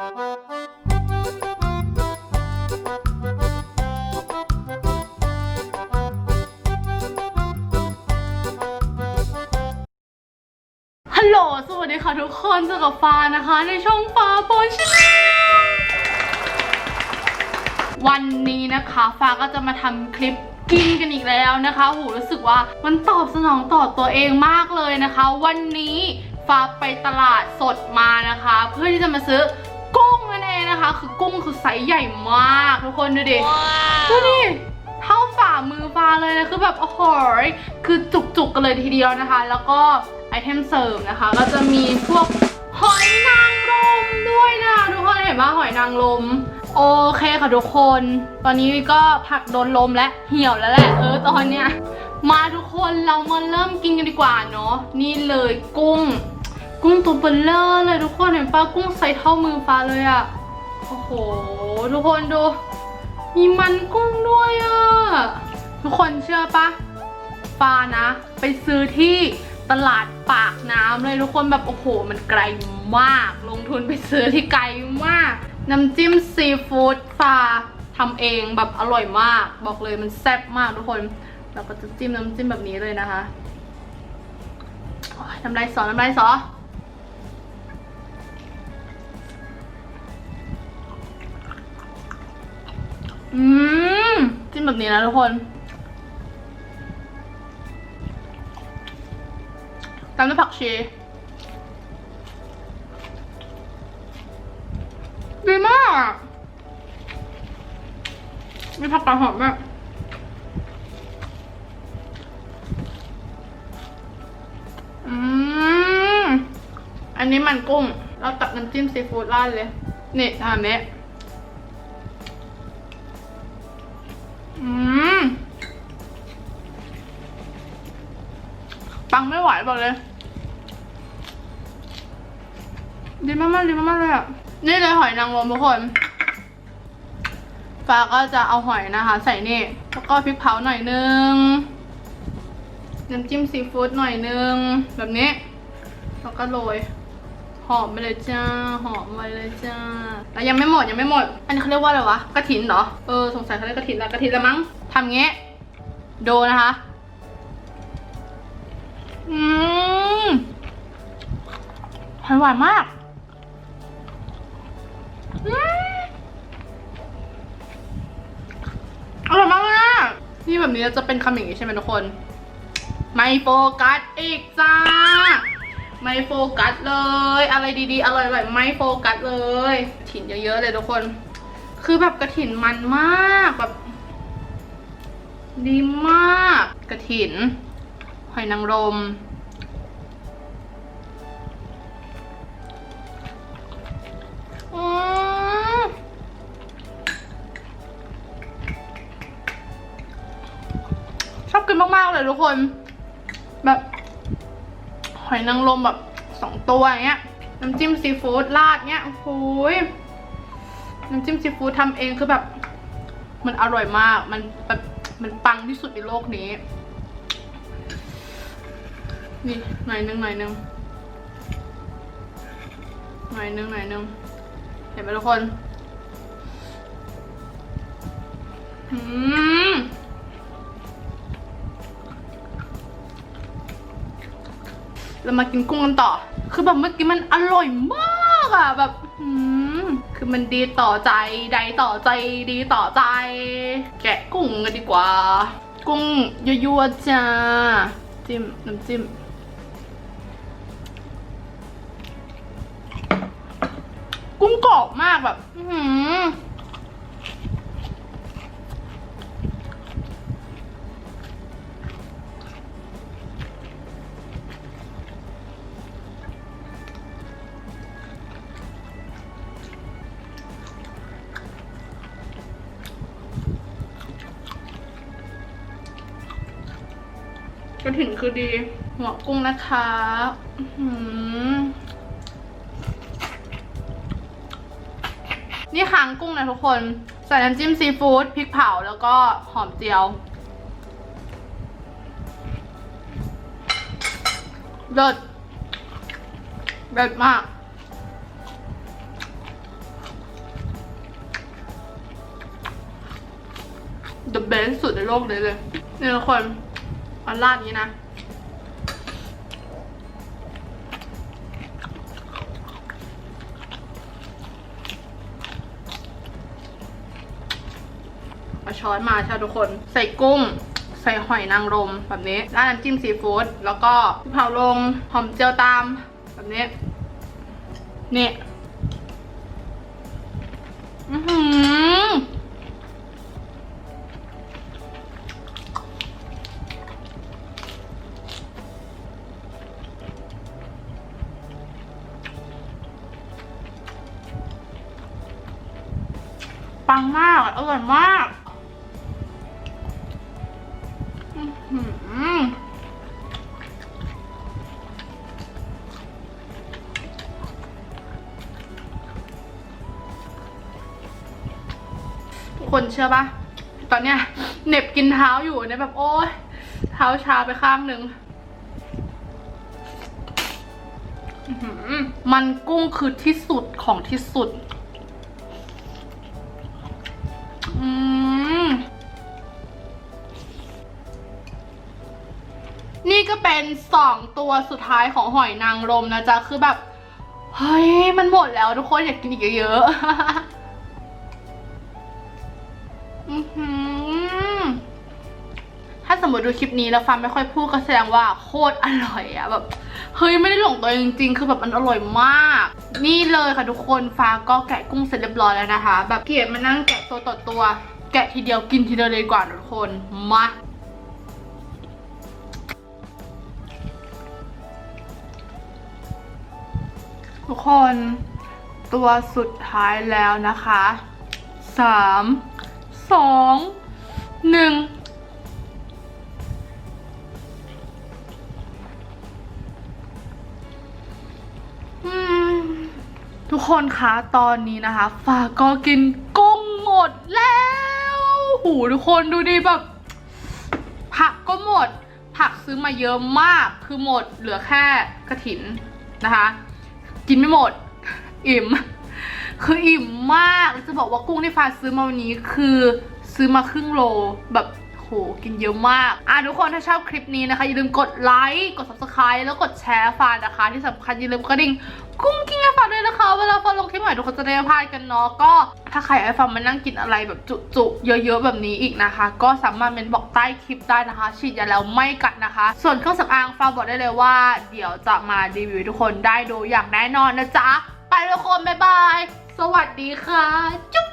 ฮัลโหล สวัสดีค่ะทุกคนเจอกับฟ้านะคะ ในช่องฟ้าบนชาแนลวันนี้นะคะฟ้าก็จะมาทำคลิปกินกันอีกแล้วนะคะหูรู้สึกว่ามันตอบสนองต่อตัวเองมากเลยนะคะ วันนี้ฟ้าไปตลาดสดมานะคะ เพื่อที่จะมาซื้อ นั่นเองนะคะ คือกุ้งคือไซส์ใหญ่มาก ทุกคนดูดิดูดิเท่าฝ่ามือฟ้าเลยนะคือแบบโอ้โหยคือจุกๆกันเลยทีเดียวนะคะ แล้วก็ไอเทมเสริมนะคะ ก็จะมีพวกหอยนางรมด้วยนะทุกคนเห็นไหมหอยนางรมโอเคค่ะทุกคน ตอนนี้ก็ผักโดนลมและเหี่ยวแล้วแหละ เออตอนเนี้ยมาทุกคนเรามาเริ่มกินกันดีกว่าเนาะนี่เลยกุ้ง กุ้งตัวเบลเลอร์เลยทุกคนเห็นปะกุ้งไซส์เท่ามือฟ้าเลยอะ โอ้โห ทุกคนดู มีมันกุ้งด้วยอะ ทุกคนเชื่อปะฟ้านะ ไปซื้อที่ตลาดปากน้ำเลยทุกคนแบบโอ้โห มันไกลมาก ลงทุนไปซื้อที่ไกลมาก น้ำจิ้มซีฟู้ดฟ้าทำเองแบบอร่อยมาก บอกเลยมันแซ่บมากทุกคน เราก็จะจิ้มน้ำจิ้มแบบนี้เลยนะคะน้ำลายสอน้ำลายสอ อืมจิ้มแบบนี้นะทุกคนตามด้วยผักชีดีมาก มีผักกาดหอมด้วยอืม อันนี้มันกุ้ง เราตักน้ำจิ้มซีฟู้ดราดเลย นี่ทำเนี้ย อืมปังไม่ไหวบอกเลย ดีมากๆดีมากๆเลยอะ นี่เลยหอยนางรมทุกคนฟ้าก็จะเอาหอยนะคะ ใส่นี่ แล้วก็พริกเผาหน่อยนึง น้ำจิ้มซีฟู้ดหน่อยนึง แบบนี้ แล้วก็โรย หอมไปเลยจ้า หอมไปเลยจ้า แล้วยังไม่หมดยังไม่หมด อันนี้เขาเรียกว่าอะไรวะกระถินเหรอ เออสงสัยเขาเรียกกระถินล้วกระถินล้วมั้งทำเงี้โดนะคะ อืมหอยหวานมากอร่อยมากเลยอะนี่แบบนี้จะเป็นคำอย่างนี้ใช่ไหมทุกคน ไม่โฟกัสอีกจ้า ไม่โฟกัสเลย อะไรดีๆ อร่อยๆไม่โฟกัสเลยถิ่นเยอะๆเลยทุกคน คือแบบกระถินมันมากแบบ ดีมากกระถินหอยนางรมชอบกินมากๆเลยทุกคน แบบ หอยนางรมแบบสองตัวอย่างเงี้ยน้ำจิ้มซีฟู้ดราดเงี้ยโอ้โหยน้ำจิ้มซีฟู้ดทำเองคือแบบ มันอร่อยมากมันแบบมันปังที่สุดในโลกนี้ นี่หน่อยนึงหน่อยนึงหน่อยนึงหน่อยนึงเห็นไหมทุกคนอืม เรามากินกุ้งกันต่อ คือแบบเมื่อกี้มันอร่อยมากอะแบบคือมันดีต่อใจใดต่อใจดีต่อใจ แกะกุ้งกันดีกว่า กุ้งยั่วๆจ้าจิ้มน้ำจิ้มกุ้งกรอบมากแบบ อื ระถิ่นคือดี หัวกุ้งนะคะนี่ค้างกุ้งนะทุกคน ใส่น้ำจิ้มซีฟู้ดพริกเผาแล้วก็หอมเจียวเด็ดเด็ดมากเดอะเบนสุดในโลกเลยเลยนี่ทุกคน อันราดนี้นะ เอาช้อนมาช่ไหมทุกคน ใส่กุ้ง ใส่หอยนางรมแบบนี้ราดน้ำจิ้มซีฟู้ดแล้วก็เผาลงหอมเจียวตาม แบบนี้ นี่ อือหือ ปังมากอร่อยมากคนเชื่อปะตอนเนี้ยเหน็บกินเท้าอยู่เนี่ยแบบโอ้ยเท้าชาไปข้างหนึ่งมันกุ้งคือที่สุดของที่สุด สองตัวสุดท้ายของหอยนางรมนะจ๊ะ คือแบบ เฮ้ย มันหมดแล้วทุกคนอยากกินอีกเยอะๆอื้อหือถ้าสมมติดูคลิปนี้แล้วฟังไม่ค่อยพูดก็แสดงว่าโคตรอร่อยอะแบบเฮ้ยไม่ได้หลงตัวเองจริงๆ คือแบบมันอร่อยมาก นี่เลยค่ะทุกคนฟ้าก็แกะกุ้งเสร็จเรียบร้อยแล้วนะคะ แบบเกียรมานั่งแกะตัวต่อตัว แกะทีเดียวกินทีเดียวเลยกว่าทุกคนมา ทุกคนตัวสุดท้ายแล้วนะคะสามสองหนึ่งทุกคนคะตอนนี้นะคะฟ้าก็กินกุ้งหมดแล้ว หูทุกคนดูดิแบบ ผักก็หมด ผักซื้อมาเยอะมากคือหมดเหลือแค่กระถินนะคะ กินไม่หมด อิ่ม คืออิ่มมากแล้วจะบอกว่ากุ้งที่ฟ้าซื้อมาวันนี้คือซื้อมาครึ่งโลแบบโหกินเยอะมาก อะทุกคนถ้าชอบคลิปนี้นะคะ อย่าลืมกดไลค์ กด subscribe แล้วกดแชร์ฟ้านะคะ ที่สำคัญอย่าลืมกระดิ่ง กุ้งกิ้งให้ฟ้าด้วยนะคะ เวลาฟ้าลงคลิปใหม่ทุกคนจะได้พลาดกันเนาะก็ ถ้าใครอยากให้ฟ้ามานั่งกินอะไรแบบจุๆเยอะๆแบบนี้อีกนะคะ ก็สามารถเมนบอกใต้คลิปได้นะคะ ฉีดยาแล้วไม่กัดนะคะ ส่วนเครื่องสำอางฟ้าบอกได้เลยว่า เดี๋ยวจะมารีวิวทุกคนได้ดูอย่างแน่นอนนะจ๊ะไปทุกคนบ๊ายบายสวัสดีค่ะ จุ๊บ